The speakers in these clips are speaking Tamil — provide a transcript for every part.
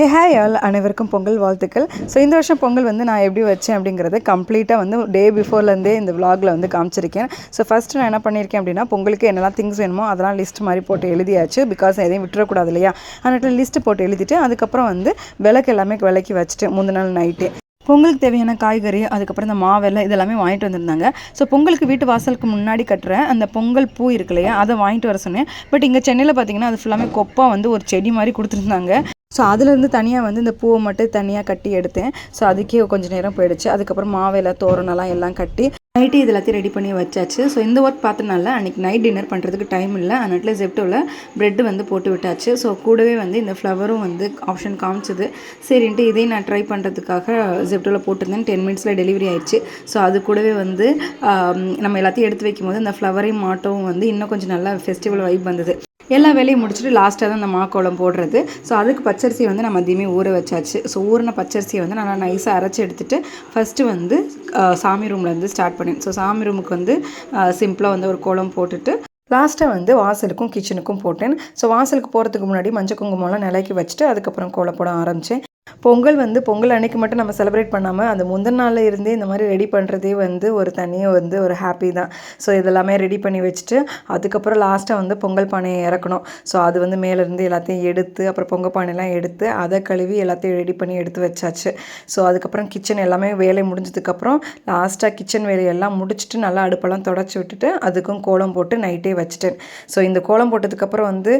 ஹே ஹாய் ஆல் அனைவருக்கும் பொங்கல் வாழ்த்துக்கள். ஸோ இந்த வருஷம் பொங்கல் வந்து நான் எப்படி வச்சேன் அப்படிங்கிறத கம்ப்ளீட்டாக வந்து டே பிஃபோர்லேருந்தே இந்த விலாகில் வந்து காமிச்சிருக்கேன். ஸோ ஃபஸ்ட்டு நான் என்ன பண்ணியிருக்கேன் அப்படின்னா பொங்கலுக்கு என்னெல்லாம் திங்ஸ் வேணுமோ அதெல்லாம் லிஸ்ட் மாதிரி போட்டு எழுதியாச்சு. பிகாஸ் எதையும் விட்டுறக்கூடாது இல்லையா? அதனால் லிஸ்ட்டு போட்டு எழுதிட்டு அதுக்கப்புறம் வந்து விளக்கு எல்லாமே விளக்கி வச்சுட்டு முந்தின நாள் நைட்டே பொங்கலுக்கு தேவையான காய்கறி அதுக்கப்புறம் இந்த மாவெல்லாம் இதெல்லாமே வாங்கிட்டு வந்திருந்தாங்க. ஸோ பொங்கலுக்கு வீட்டு வாசலுக்கு முன்னாடி கட்டுற அந்த பொங்கல் பூ இருக்கு இல்லையா அதை வாங்கிட்டு வர சொன்னேன். பட் இங்கே சென்னையில் பார்த்தீங்கன்னா அது ஃபுல்லாமே கொப்பா வந்து ஒரு செடி மாதிரி கொடுத்துருந்தாங்க. ஸோ அதுலேருந்து தனியாக வந்து இந்த பூவை மட்டும் தனியாக கட்டி எடுத்தேன். ஸோ அதுக்கே கொஞ்சம் நேரம் போயிடுச்சு. அதுக்கப்புறம் மாவேல தோரணெல்லாம் எல்லாம் கட்டி நைட்டு இது எல்லாத்தையும் ரெடி பண்ணி வச்சாச்சு. ஸோ இந்த ஒர்க் பார்த்தனால அன்றைக்கி நைட் டின்னர் பண்ணுறதுக்கு டைம் இல்லை. அதனால ஜெப்டோவில் ப்ரெட்டு வந்து போட்டு விட்டாச்சு. ஸோ கூடவே வந்து இந்த ஃப்ளவரும் வந்து ஆப்ஷன் காமிச்சது. சரின்ட்டு இதையும் நான் ட்ரை பண்ணுறதுக்காக ஜெப்டோவில் போட்டிருந்தேன். டென் மினிட்ஸில் டெலிவரி ஆயிடுச்சு. ஸோ அது கூடவே வந்து நம்ம எல்லாத்தையும் எடுத்து வைக்கும் போது இந்த ஃப்ளவரையும் மாட்டவும் வந்து இன்னும் கொஞ்சம் நல்லா ஃபெஸ்டிவல் வைப் வந்தது. எல்லா வேலையும் முடிச்சுட்டு லாஸ்ட்டாக தான் அந்த மாக்கோளம் போடுறது. ஸோ அதுக்கு பச்சரிசியை வந்து நம்ம மதியமே ஊற வச்சாச்சு. ஸோ ஊறின பச்சரிசியை வந்து நல்லா நைஸாக அரைச்சி எடுத்துகிட்டு ஃபஸ்ட்டு வந்து சாமி ரூமில் வந்து ஸ்டார்ட் பண்ணேன் ஸோ சாமி ரூமுக்கு வந்து சிம்பிளாக வந்து ஒரு கோலம் போட்டுட்டு லாஸ்ட்டாக வந்து வாசலுக்கும் கிச்சனுக்கும் போட்டேன். ஸோ வாசலுக்கு போகிறதுக்கு முன்னாடி மஞ்சள் குங்குமம்லாம் நிலைக்கு வச்சுட்டு அதுக்கப்புறம் கோலம் போட ஆரம்பித்தேன் பொங்கல் வந்து பொங்கல் அன்னைக்கு மட்டும் நம்ம செலிப்ரேட் பண்ணாமல் அந்த முந்தின நாளில் இருந்தே இந்த மாதிரி ரெடி பண்ணுறதே வந்து ஒரு தனியாக வந்து ஒரு ஹாப்பி தான். ஸோ இதெல்லாமே ரெடி பண்ணி வச்சுட்டு அதுக்கப்புறம் லாஸ்ட்டாக வந்து பொங்கல் பானையை இறக்கணும். ஸோ அது வந்து மேலேருந்து எல்லாத்தையும் எடுத்து அப்புறம் பொங்கல் பானைலாம் எடுத்து அதை கழுவி எல்லாத்தையும் ரெடி பண்ணி எடுத்து வச்சாச்சு. ஸோ அதுக்கப்புறம் கிச்சன் எல்லாமே வேலை முடிஞ்சதுக்கப்புறம் லாஸ்ட்டாக கிச்சன் வேலையெல்லாம் முடிச்சுட்டு நல்லா அடுப்பெல்லாம் தொடச்சி விட்டுட்டு அதுக்கும் கோலம் போட்டு நைட்டே வச்சுட்டேன். ஸோ இந்த கோலம் போட்டதுக்கப்புறம் வந்து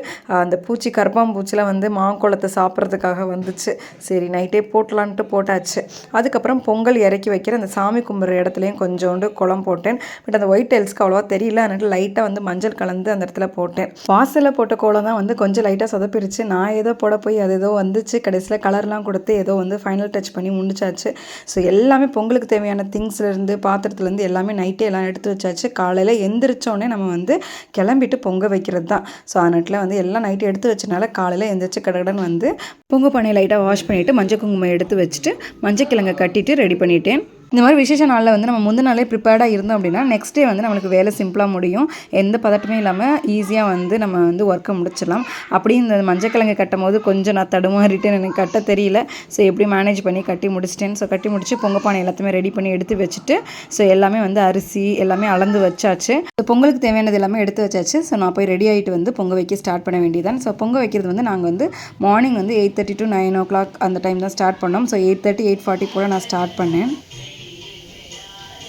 அந்த பூச்சி கருப்பாம்பூச்சிலாம் வந்து மாங்கோலத்தை சாப்பிட்றதுக்காக வந்துச்சு. சரி சரி நைட்டே போட்டலான்ட்டு போட்டாச்சு. அதுக்கப்புறம் பொங்கல் இறக்கி வைக்கிற அந்த சாமி கும்பிட்ற இடத்துலையும் கொஞ்சோண்டு குளம் போட்டேன். பட் அந்த ஒயிட் டைல்ஸ்க்கு அவ்வளோவா தெரியல. அதனால் லைட்டாக வந்து மஞ்சள் கலந்து அந்த இடத்துல போட்டேன். வாசலில் போட்ட கோலம் தான் வந்து கொஞ்சம் லைட்டாக சொதப்பிடுச்சு நான் ஏதோ போட போய் அது ஏதோ வந்துச்சு. கடைசியில் கலர்லாம் கொடுத்து ஏதோ வந்து ஃபைனல் டச் பண்ணி முடிச்சாச்சு. ஸோ எல்லாமே பொங்கலுக்கு தேவையான திங்ஸ்லேருந்து பாத்திரத்துலேருந்து எல்லாமே நைட்டே எல்லாம் எடுத்து வச்சாச்சு. காலையில் எந்திரிச்சோடனே நம்ம வந்து கிளம்பிட்டு பொங்க வைக்கிறது தான். ஸோ அதனால வந்து எல்லாம் நைட்டு எடுத்து வச்சனால காலையில் எந்திரிச்சு கடகடன் வந்து பொங்க பண்ணி லைட்டாக வாஷ் பண்ணிவிட்டு மஞ்சள் குங்குமம் எடுத்து வச்சுட்டு மஞ்சள் கிழங்கை கட்டிட்டு ரெடி பண்ணிட்டேன். இந்த மாதிரி விசேஷ நாளில் வந்து நம்ம முந்தின நாளே ப்ரிப்பேர்டாக இருந்தோம் அப்படின்னா நெக்ஸ்ட் டே வந்து நம்மளுக்கு வேலை சிம்பிளாக முடியும். எந்த பதட்டமே இல்லாமல் ஈஸியாக வந்து நம்ம வந்து ஒர்க்கை முடிச்சிடலாம். அப்படி இந்த மஞ்சக்கிழங்கு கட்டும் போது கொஞ்சம் நான் தடுமாறிட்டேன் எனக்கு கட்ட தெரியல. ஸோ எப்படி மேனேஜ் பண்ணி கட்டி முடிச்சிட்டேன் ஸோ கட்டி முடிச்சு பொங்கப்பானை பானை எல்லாத்தையுமே ரெடி பண்ணி எடுத்து வச்சுட்டு ஸோ எல்லாமே வந்து அரிசி எல்லாமே அளந்து வச்சாச்சு. ஸோ பொங்கலுக்கு தேவையானது எல்லாமே எடுத்து வச்சாச்சு. ஸோ நான் போய் ரெடி ஆகிட்டு வந்து பொங்க வைக்க ஸ்டார்ட் பண்ண வேண்டியதான் ஸோ பொங்க வைக்கிறது வந்து நாங்கள் வந்து மார்னிங் வந்து eight thirty to nine o'clock அந்த டைம் தான் ஸ்டார்ட் பண்ணோம். So eight thirty eight forty போல் நான் ஸ்டார்ட் பண்ணேன்.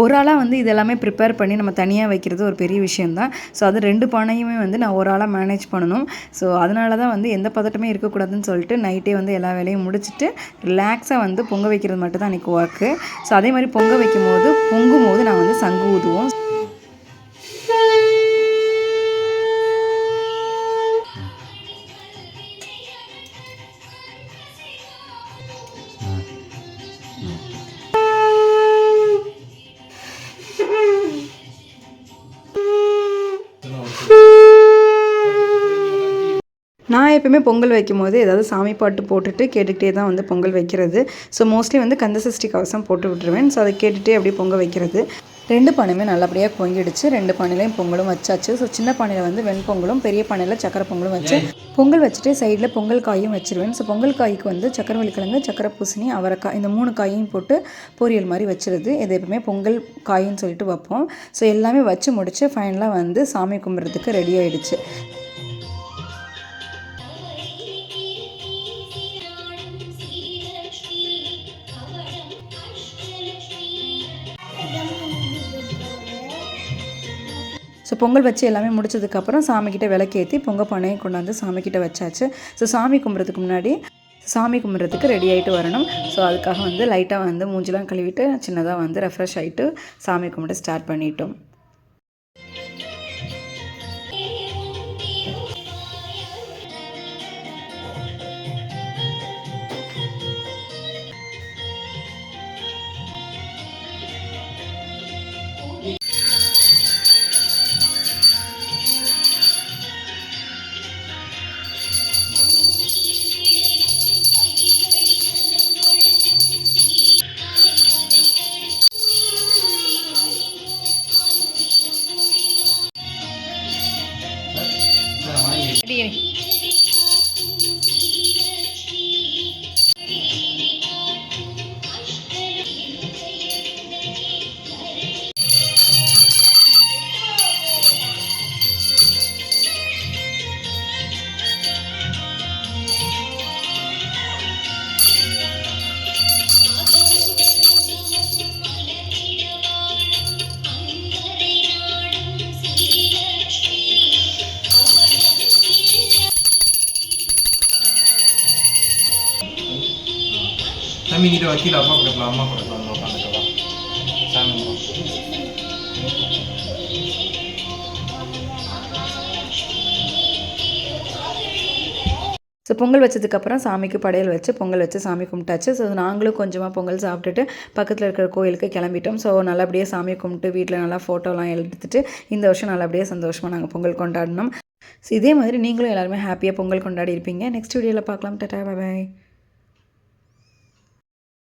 ஒரு ஆளாக வந்து இதெல்லாமே ப்ரிப்பேர் பண்ணி நம்ம தனியாக வைக்கிறது ஒரு பெரிய விஷயந்தான் ஸோ அது ரெண்டு பானையுமே வந்து நான் ஒரு ஆளாக மேனேஜ் பண்ணணும். ஸோ அதனால தான் வந்து எந்த பதட்டமே இருக்கக்கூடாதுன்னு சொல்லிட்டு நைட்டே வந்து எல்லா வேலையும் முடிச்சுட்டு ரிலாக்ஸாக வந்து பொங்க வைக்கிறது மட்டும் தான் அன்றைக்கி ஒர்க்கு ஸோ அதே மாதிரி பொங்க வைக்கும் போது பொங்கும் போது நான் வந்து சங்கு ஊதுவோம். நான் எப்பயுமே பொங்கல் வைக்கும் போது ஏதாவது சாமி பாட்டு போட்டுட்டு கேட்டுக்கிட்டே தான் வந்து பொங்கல் வைக்கிறது. ஸோ மோஸ்ட்லி வந்து கந்தசஷ்டி கவசம் போட்டு விட்டுருவேன். ஸோ அதை கேட்டுகிட்டே அப்படியே பொங்கல் வைக்கிறது. ரெண்டு பானையுமே நல்லபடியாக பொங்கிடுச்சு. ரெண்டு பானையிலையும் பொங்கலும் வச்சாச்சு. ஸோ சின்ன பானையில் வந்து வெண்பொங்கலும் பெரிய பானையில் சக்கரை பொங்கலும் வச்சு பொங்கல் வச்சுட்டு சைடில் பொங்கல் காயும் வச்சுருவேன். ஸோ பொங்கல் காய்க்கு வந்து சக்கரவள்ளி கிழங்கு சக்கரை பூசணி அவரைக்காய் இந்த மூணு காயும் போட்டு பொரியல் மாதிரி வச்சுருது. இது எப்பவுமே பொங்கல் காயின்னு சொல்லிட்டு வைப்போம். ஸோ எல்லாமே வச்சு முடித்து ஃபைனலாக வந்து சாமி கும்பிட்றதுக்கு ரெடி ஆகிடுச்சு ஸோ பொங்கல் வச்சு எல்லாமே முடிச்சதுக்கப்புறம் சாமிக்கிட்ட விளக்கேற்றி பொங்கல் பானையை கொண்டாந்து சாமிக்கிட்ட வச்சாச்சு. ஸோ சாமி கும்பிட்றதுக்கு முன்னாடி சாமி கும்பிட்றதுக்கு ரெடி ஆகிட்டு வரணும். ஸோ அதுக்காக வந்து லைட்டாக வந்து மூஞ்சிலாம் கழுவிட்டு சின்னதாக வந்து ரெஃப்ரெஷ் ஆகிட்டு சாமி கும்பிட ஸ்டார்ட் பண்ணிட்டோம். சாமி கிட்ட வக்கீல் அப்பா கொடுக்கலாம் அம்மா கொடுக்கலாம் உட்காந்துக்கலாம் சாமி ஸோ பொங்கல் வச்சதுக்கப்புறம் சாமிக்கு படையல் வச்சு பொங்கல் வச்சு சாமி கும்பிட்டாச்சு. ஸோ நாங்களும் கொஞ்சமாக பொங்கல் சாப்பிட்டுட்டு பக்கத்தில் இருக்கிற கோயிலுக்கு கிளம்பிட்டோம். ஸோ நல்லபடியாக சாமி கும்பிட்டு வீட்டில் நல்லா ஃபோட்டோலாம் எடுத்துட்டு இந்த வருஷம் நல்லபடியாக சந்தோஷமாக நாங்கள் பொங்கல் கொண்டாடினோம். ஸோ இதே மாதிரி நீங்களும் எல்லாருமே ஹாப்பியாக பொங்கல் கொண்டாடி இருப்பீங்க. நெக்ஸ்ட் வீடியோவில் பார்க்கலாம். டாடா பாய்